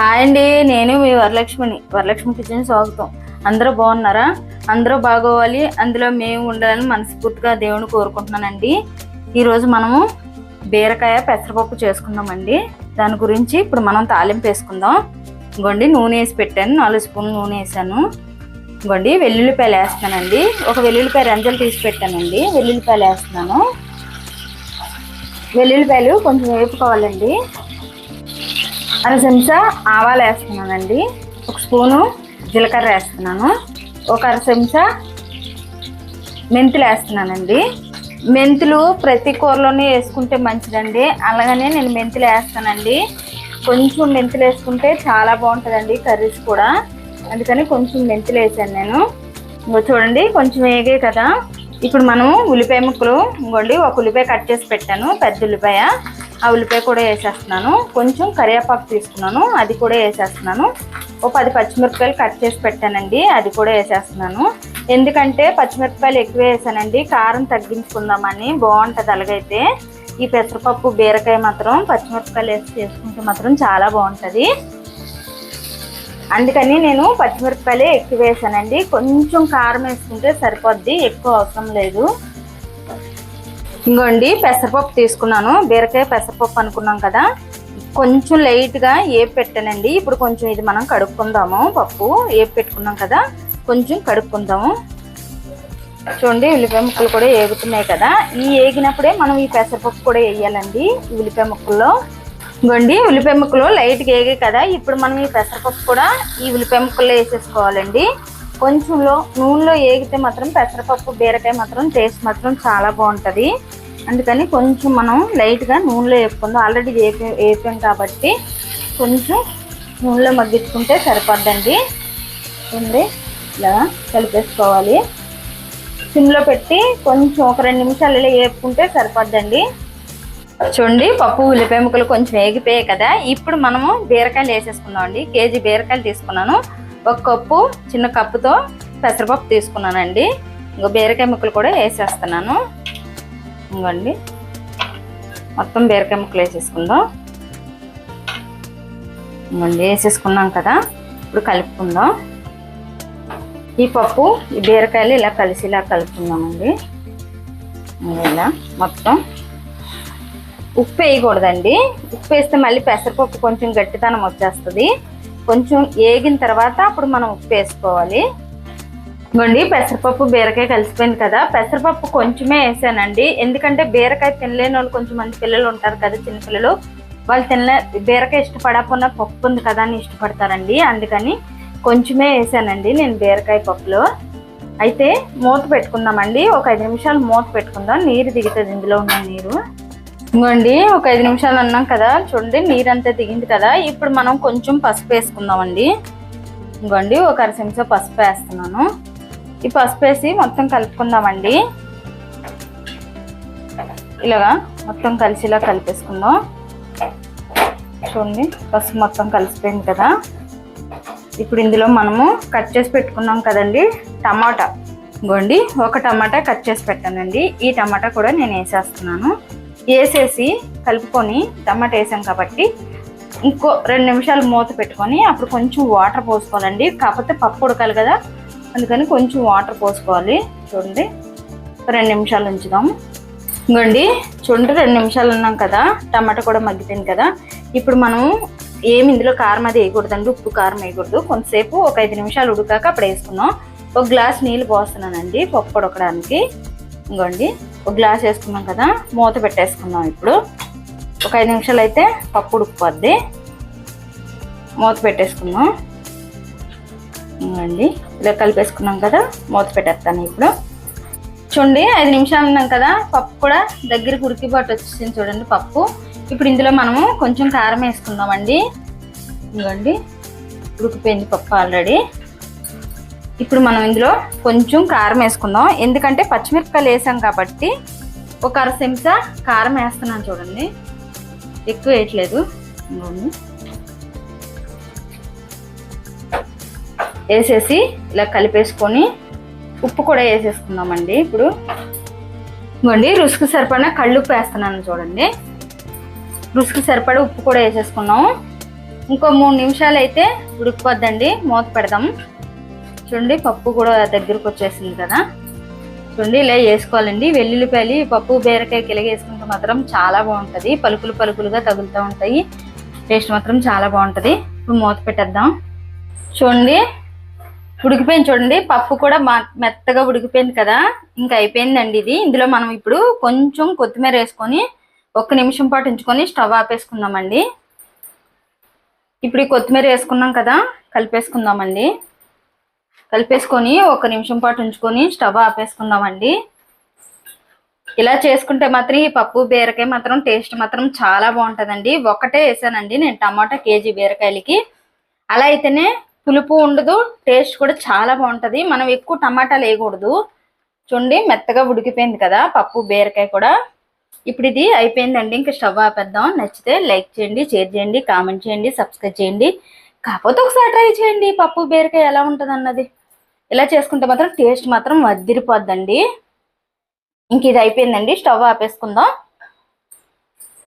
Hi అండి నేను మీ వరలక్ష్మిని. Varalakshmi kitchen స్వాగతం. అందరూ బాగున్నారా? అందరూ బాగోవాలి. అందులో మేము ఉండాలని మనస్ఫూర్తిగా దేవుని కోరుకుంటున్నానండి. ఈరోజు మనము బీరకాయ పెసరపప్పు చేసుకుందామండి. దాని గురించి ఇప్పుడు మనం తాలింపు వేసుకుందాం. ఇంకోండి నూనె వేసి పెట్టాను. నాలుగు స్పూన్లు నూనె వేసాను. ఇంకోండి వెల్లుల్లిపాయలు వేస్తానండి ఒక వెల్లుల్లిపాయ రంజలు తీసి పెట్టానండి. వెల్లుల్లిపాయలు వేస్తున్నాను. వెల్లుల్లిపాయలు కొంచెం వేపుకోవాలండి. అర చెంచా ఆవాలు వేస్తున్నానండి. ఒక స్పూను జీలకర్ర వేస్తున్నాను. ఒక అర చెంచా మెంతులు వేస్తున్నానండి. మెంతులు ప్రతి కూరలోనే వేసుకుంటే మంచిదండి. అలాగనే నేను మెంతులు వేస్తానండి. కొంచెం మెంతులు వేసుకుంటే చాలా బాగుంటుందండి కర్రీస్ కూడా. అందుకని కొంచెం మెంతులు వేసాను నేను. ఇంకో చూడండి కొంచెం వేగే కదా. ఇప్పుడు మనం ఉల్లిపాయ ముక్కలు ఇంకోండి ఒక ఉల్లిపాయ కట్ చేసి పెట్టాను పెద్ద ఉల్లిపాయ. ఆ ఉల్లిపాయ కూడా వేసేస్తున్నాను. కొంచెం కరివేపాకు తీసుకున్నాను. అది కూడా వేసేస్తున్నాను. ఓ పది పచ్చిమిరపకాయలు కట్ చేసి పెట్టానండి. అది కూడా వేసేస్తున్నాను. ఎందుకంటే పచ్చిమిరపకాయలు ఎక్కువ వేసానండి. కారం తగ్గించుకుందామని. బాగుంటుంది అలాగైతే. ఈ పెసరపప్పు బీరకాయ మాత్రం పచ్చిమిరపకాయలు వేసి చేసుకుంటే మాత్రం చాలా బాగుంటుంది. అందుకని నేను పచ్చిమిరపకాయలే ఎక్కువ వేసానండి. కొంచెం కారం వేసుకుంటే సరిపోద్ది. ఎక్కువ అవసరం లేదు. ఇంకోండి పెసరపప్పు తీసుకున్నాను. బీరకాయ పెసరపప్పు అనుకున్నాం కదా. కొంచెం లైట్గా ఏపు పెట్టానండి. ఇప్పుడు కొంచెం ఇది మనం కడుక్కుందాము పప్పు. ఏపు పెట్టుకున్నాం కదా కొంచెం కడుక్కుందాము. చూడండి ఉల్లిపాయ ముక్కలు కూడా ఏగుతున్నాయి కదా. ఈ ఏగినప్పుడే మనం ఈ పెసరపప్పు కూడా వేయాలండి ఉల్లిపాయ ముక్కల్లో. ఇంకోండి ఉల్లిపాయ ముక్కలు లైట్గా ఏగాయి కదా. ఇప్పుడు మనం ఈ పెసరపప్పు కూడా ఈ ఉల్లిపాయ ముక్కల్లో వేసేసుకోవాలండి. కొంచెంలో నూనెలో ఏగితే మాత్రం పెసరపప్పు బీరకాయ మాత్రం టేస్ట్ మాత్రం చాలా బాగుంటుంది. అందుకని కొంచెం మనం లైట్గా నూనెలో వేపుకుందాం. ఆల్రెడీ వేపి వేపాం కాబట్టి కొంచెం నూనెలో మగ్గించుకుంటే సరిపడ్డండి. ఉంది ఇలా కలిపేసుకోవాలి. సిమ్లో పెట్టి కొంచెం ఒక రెండు నిమిషాలు ఇలా వేపుకుంటే సరిపడ్డండి. చూడండి పప్పు ఉల్లిపాయ ముక్కలు కొంచెం వేగిపోయాయి కదా. ఇప్పుడు మనము బీరకాయలు వేసేసుకుందాం అండి కేజీ బీరకాయలు తీసుకున్నాను. ఒక కప్పు చిన్న కప్పుతో పెసరపప్పు తీసుకున్నానండి. ఇంకో బీరకాయ ముక్కలు కూడా వేసేస్తున్నాను. ఇంకోండి మొత్తం బీరకాయ ముక్కలు వేసేసుకుందాం. ఇంకోండి వేసేసుకున్నాం కదా. ఇప్పుడు కలుపుకుందాం. ఈ పప్పు ఈ బీరకాయలు ఇలా కలిసి ఇలా కలుపుకుందామండి ఇలా మొత్తం ఉప్పు వేయకూడదండి. ఉప్పు వేస్తే మళ్ళీ పెసరపప్పు కొంచెం గట్టితనం వచ్చేస్తుంది. కొంచెం ఏగిన తర్వాత అప్పుడు మనం ఉప్పు వేసుకోవాలి ఇవ్వండి పెసరపప్పు బీరకాయ కలిసిపోయింది కదా. పెసరపప్పు కొంచెమే వేసానండి. ఎందుకంటే బీరకాయ తినలేని వాళ్ళు కొంచెం మంది పిల్లలు ఉంటారు కదా చిన్నపిల్లలు. వాళ్ళు తినలే బీరకాయ ఇష్టపడకుండా పప్పు ఉంది కదా అని ఇష్టపడతారండి. అందుకని కొంచెమే వేసానండి నేను బీరకాయ పప్పులో. అయితే మూత పెట్టుకుందామండి. ఒక ఐదు నిమిషాలు మూత పెట్టుకుందాం. నీరు దిగుతుంది ఇందులో ఉన్న నీరు. ఇంకోండి ఒక ఐదు నిమిషాలు అన్నాం కదా చూడండి నీరంతా దిగింది కదా ఇప్పుడు మనం కొంచెం పసుపు వేసుకుందామండి. ఇంకోండి ఒక అర చెంచా పసుపు వేస్తున్నాను. ఈ పసుపు వేసి మొత్తం కలుపుకుందామండి. ఇలాగా మొత్తం కలిసిలా కలిపేసుకుందాం. చూడండి పసుపు మొత్తం కలిసిపోయింది కదా. ఇప్పుడు ఇందులో మనము కట్ చేసి పెట్టుకున్నాం కదండి టమాటా. ఇంకోండి ఒక టమాటా కట్ చేసి పెట్టానండి. ఈ టమాటా కూడా నేను వేసేస్తున్నాను. వేసేసి కలుపుకొని టమాటా వేసాం కాబట్టి ఇంకో రెండు నిమిషాలు మూత పెట్టుకొని అప్పుడు కొంచెం వాటర్ పోసుకోవాలండి. కాకపోతే పప్పు ఉడకాలి కదా. అందుకని కొంచెం వాటర్ పోసుకోవాలి. చూడండి. రెండు నిమిషాలు ఉంచుదాం. ఇంకోండి. చూడండి రెండు నిమిషాలు ఉన్నాం కదా. టమాటా కూడా మగ్గిపోయింది కదా. ఇప్పుడు మనం ఏమి ఇందులో కారం అది వేయకూడదండి. ఉప్పు కారం వేయకూడదు. కొంతసేపు ఒక ఐదు నిమిషాలు ఉడికాక అప్పుడు వేసుకున్నాం ఒక గ్లాస్ నీళ్ళు పోస్తున్నానండి. పప్పు ఉడకడానికి. ఇంకోండి. ఒక గ్లాస్ వేసుకున్నాం కదా మూత పెట్టేసుకుందాం ఇప్పుడు. ఒక ఐదు నిమిషాలు అయితే పప్పు ఉడికిపోద్ది. మూత పెట్టేసుకుందాం అండి ఇలా కలిపేసుకున్నాం కదా మూత పెట్టేస్తాను ఇప్పుడు. చూడండి ఐదు నిమిషాలు ఉన్నాం కదా పప్పు కూడా దగ్గరికి ఉడికిబాటు వచ్చింది చూడండి పప్పు. ఇప్పుడు ఇందులో మనము కొంచెం కారం వేసుకుందామండి. ఇదిగోండి ఉడికిపోయింది పప్పు ఆల్రెడీ ఇప్పుడు మనం ఇందులో కొంచెం కారం వేసుకుందాం. ఎందుకంటే పచ్చిమిరపకాయలు వేసాం కాబట్టి ఒక అర చెంచా కారం వేస్తున్నాను చూడండి. ఎక్కువ వేయట్లేదు. వేసేసి ఇలా కలిపేసుకొని ఉప్పు కూడా వేసేసుకుందామండి ఇప్పుడు. ఇవ్వండి రుసుకు సరిపడిన కళ్ళుప్పు వేస్తున్నాను చూడండి. రుసుకు సరిపడా ఉప్పు కూడా వేసేసుకున్నాం. ఇంకో మూడు నిమిషాలు అయితే ఉడికిపోద్దండి. మూత పెడదాం. చూడండి పప్పు కూడా దగ్గరకు వచ్చేసింది కదా. చూడండి ఇలా వేసుకోవాలండి. వెల్లుల్లిపాయలు పప్పు బీరకాయ కిలగేసుకుంటే మాత్రం చాలా బాగుంటుంది. పలుకులు పలుకులుగా తగులుతూ ఉంటాయి. టేస్ట్ మాత్రం చాలా బాగుంటుంది. ఇప్పుడు మూత పెట్టేద్దాం. చూడండి ఉడికిపోయింది చూడండి. పప్పు కూడా మెత్తగా ఉడికిపోయింది కదా. ఇంకా అయిపోయిందండి ఇది. ఇందులో మనం ఇప్పుడు కొంచెం కొత్తిమీర వేసుకొని ఒక్క నిమిషం పాటు ఉంచుకొని స్టవ్ ఆపేసుకుందామండి. ఇప్పుడు ఈ కొత్తిమీర వేసుకున్నాం కదా కలిపేసుకుందామండి. కలిపేసుకొని ఒక నిమిషం పాటు ఉంచుకొని స్టవ్ ఆపేసుకుందామండి. ఇలా చేసుకుంటే మాత్రం ఈ పప్పు బీరకాయ మాత్రం టేస్ట్ మాత్రం చాలా బాగుంటుందండి. ఒకటే వేసానండి నేను టమాటా కేజీ బీరకాయలకి. అలా అయితేనే పులుపు ఉండదు టేస్ట్ కూడా చాలా బాగుంటుంది. మనం ఎక్కువ టమాటాలు వేయకూడదు. చూడండి మెత్తగా ఉడికిపోయింది కదా పప్పు బీరకాయ కూడా. ఇప్పుడు ఇది అయిపోయిందండి. ఇంకా స్టవ్ ఆపేద్దాం. నచ్చితే లైక్ చేయండి షేర్ చేయండి కామెంట్ చేయండి సబ్స్క్రైబ్ చేయండి. కాకపోతే ఒకసారి ట్రై చేయండి పప్పు బీరకాయ ఎలా ఉంటుంది అన్నది ఇలా చేసుకుంటే మాత్రం టేస్ట్ మాత్రం వద్దిరిపోద్దండి. ఇంక ఇది అయిపోయిందండి. స్టవ్ ఆపేసుకుందాం.